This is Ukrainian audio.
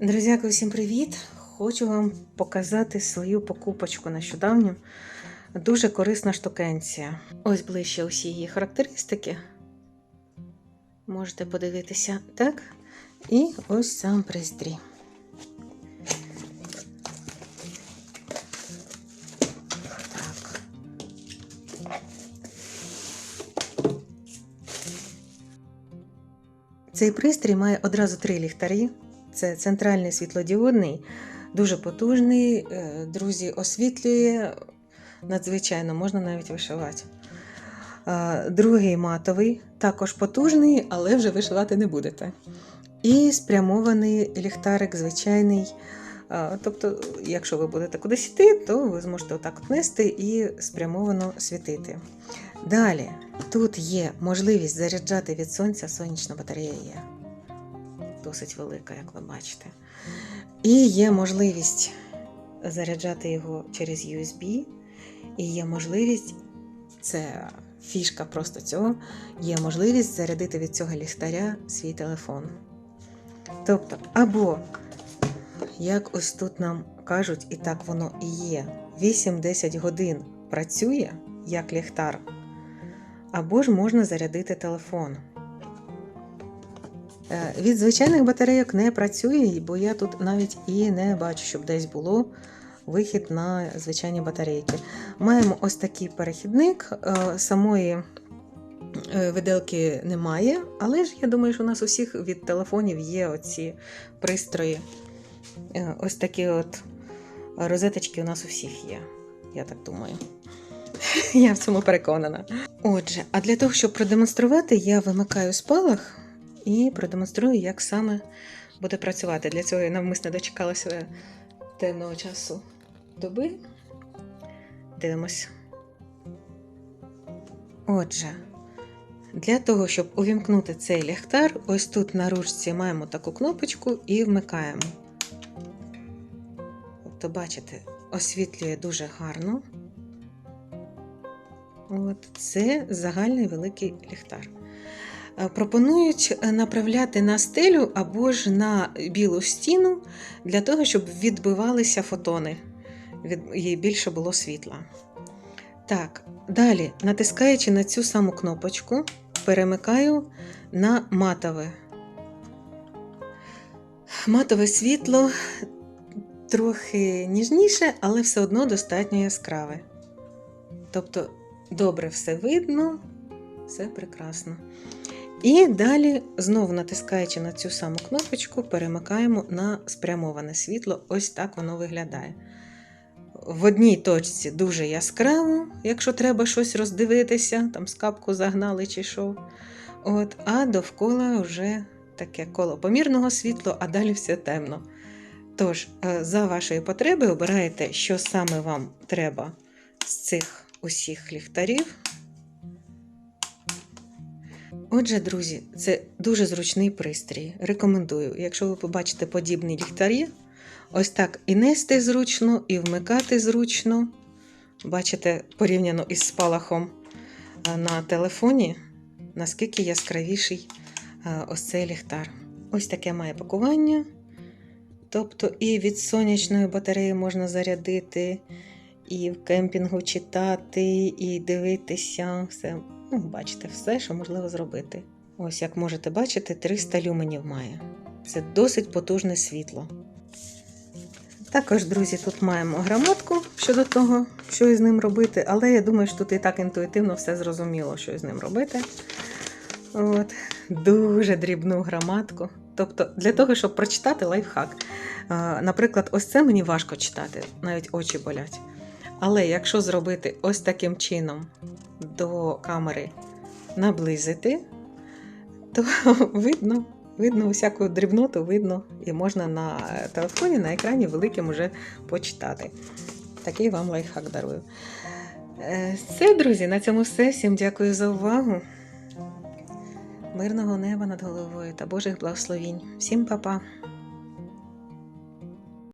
Друзяки, всім привіт! Хочу вам показати свою покупочку нещодавню. Дуже корисна штукенція. Ось ближче усі її характеристики. Можете подивитися так. І ось сам пристрій. Цей пристрій має одразу три ліхтарі. Це центральний світлодіодний, дуже потужний. Е, Друзі, освітлює надзвичайно, можна навіть вишивати. Е, Другий матовий, також потужний, але вже вишивати не будете. І спрямований ліхтарик звичайний. Е, Тобто, якщо ви будете кудись йти, то ви зможете отак нести і спрямовано світити. Далі, тут є можливість заряджати від сонця сонячна батарея є досить велика, як ви бачите. І є можливість заряджати його через USB, і є можливість, це фішка просто цього, є можливість зарядити від цього ліхтаря свій телефон. Тобто, або, як ось тут нам кажуть, і так воно і є, 8-10 годин працює як ліхтар, або ж можна зарядити телефон. Е, Від звичайних батарейок не працює, бо я тут навіть і не бачу, щоб десь було вихід на звичайні батарейки. Маємо ось такий перехідник. е, Самої е, виделки немає, але ж я думаю, що у нас у всіх від телефонів є оці пристрої. Ось такі от розеточки у нас у всіх є. Я так думаю. Я в цьому переконана. Отже, а для того, щоб продемонструвати, я вимикаю спалах і продемонструю, як саме буде працювати. Для цього я навмисно дочекалася темного часу доби. Дивимось. Отже, для того, щоб увімкнути цей ліхтар, ось тут на ручці маємо таку кнопочку і вмикаємо. Тобто, бачите, освітлює дуже гарно. От, це загальний великий ліхтар. Е, Пропонують е, направляти на стелю або ж на білу стіну для того, щоб відбивалися фотони, і більше було світла. Так, далі, натискаючи на цю саму кнопочку, перемикаю на матове. Матове світло трохи ніжніше, але все одно достатньо яскраве. Тобто, добре все видно, все прекрасно. І далі, знову натискаючи на цю саму кнопочку, перемикаємо на спрямоване світло. Ось так воно виглядає. В одній точці дуже яскраво, якщо треба щось роздивитися, там скапку загнали чи що. От, А довкола вже таке коло помірного світла, а далі все темно. Тож, е, за вашої потреби обираєте, що саме вам треба з цих усіх ліхтарів. Отже, друзі, це дуже зручний пристрій. Рекомендую, якщо ви побачите подібні ліхтарі, ось так і нести зручно, і вмикати зручно. Бачите, порівняно із спалахом е, на телефоні, наскільки яскравіший е, ось цей ліхтар. Ось таке має пакування. Тобто і від сонячної батареї можна зарядити, і в кемпінгу читати, і дивитися. Все бачите, все, що можливо зробити. Ось, як можете бачити, 300 люменів має. Це досить потужне світло. Також, друзі, тут маємо грамотку щодо того, що із ним робити, але я думаю, що тут і так інтуїтивно все зрозуміло, що із ним робити. От. Дуже дрібну граматку. Тобто, для того, щоб прочитати лайфхак. Наприклад, ось це мені важко читати, навіть очі болять. Але якщо зробити ось таким чином до камери наблизити, то видно, видно усяку дрібноту, видно, і можна на телефоні, на екрані великим уже почитати. Такий вам лайфхак дарую. Е, Все, друзі, на цьому все. Всім дякую за увагу. Мирного неба над головою та Божих благословінь. Всім па-па!